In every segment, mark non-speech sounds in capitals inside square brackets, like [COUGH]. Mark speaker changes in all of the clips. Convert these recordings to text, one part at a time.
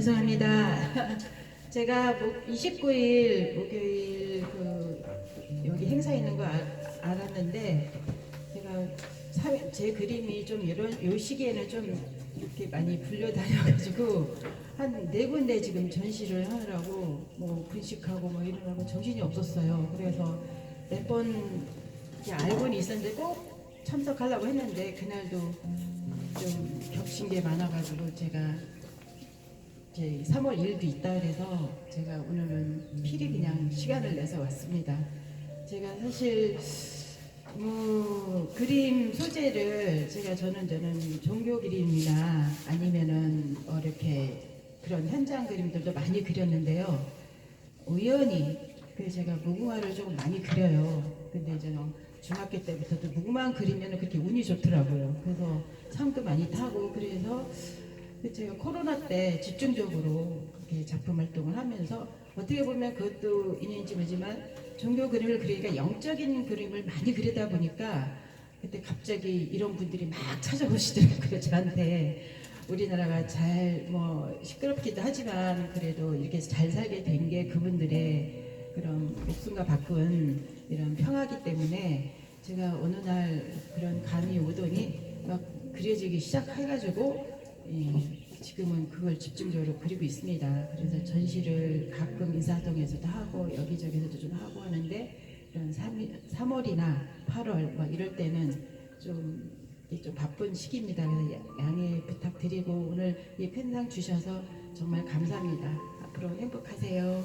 Speaker 1: 죄송합니다. 제가 목 29일 목요일 그 여기 행사 있는 거 알, 알았는데 제가 사- 제 그림이 좀 이런 요 시기에는 좀 이렇게 많이 불려다녀가지고 한 네 군데 지금 전시를 하느라고 뭐 분식하고 뭐 이러느라고 정신이 없었어요. 그래서 몇 번 알고는 있었는데 꼭 참석하려고 했는데 그날도 좀 겹친 게 많아가지고 제가 이제 3월 1일도 있다 그래서 제가 오늘은 필히 그냥 시간을 내서 왔습니다. 제가 사실 뭐 그림 소재를 제가 저는 저는 종교 그림이나 아니면은 뭐 이렇게 그런 현장 그림들도 많이 그렸는데요. 우연히 그 제가 무궁화를 조금 많이 그려요. 근데 이제 는 중학교 때부터도 무궁화 그리면 그렇게 운이 좋더라고요. 그래서 상도 많이 타고 그래서 제가 코로나 때 집중적으로 작품 활동을 하면서 어떻게 보면 그것도 인연인지 모르지만 종교 그림을 그리니까 영적인 그림을 많이 그리다 보니까 그때 갑자기 이런 분들이 막 찾아오시더라고요 [LAUGHS] 저한테. 우리나라가 잘 뭐 시끄럽기도 하지만 그래도 이렇게 잘 살게 된 게 그분들의 그런 목숨과 바꾼 이런 평화기 때문에 제가 어느 날 그런 감이 오더니 막 그려지기 시작해가지고 예, 지금은 그걸 집중적으로 그리고 있습니다. 그래서 음. 전시를 가끔 인사동에서도 하고 여기저기서도 좀 하고 하는데 이런 3, 월이나 8월 뭐 이럴 때는 좀, 좀 바쁜 시기입니다. 그래서 양해 부탁드리고 오늘 이 팬상 주셔서 정말 감사합니다. 앞으로 행복하세요.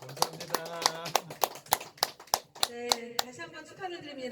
Speaker 1: 감사합니다. 네, 다시 한번 축하드립니다.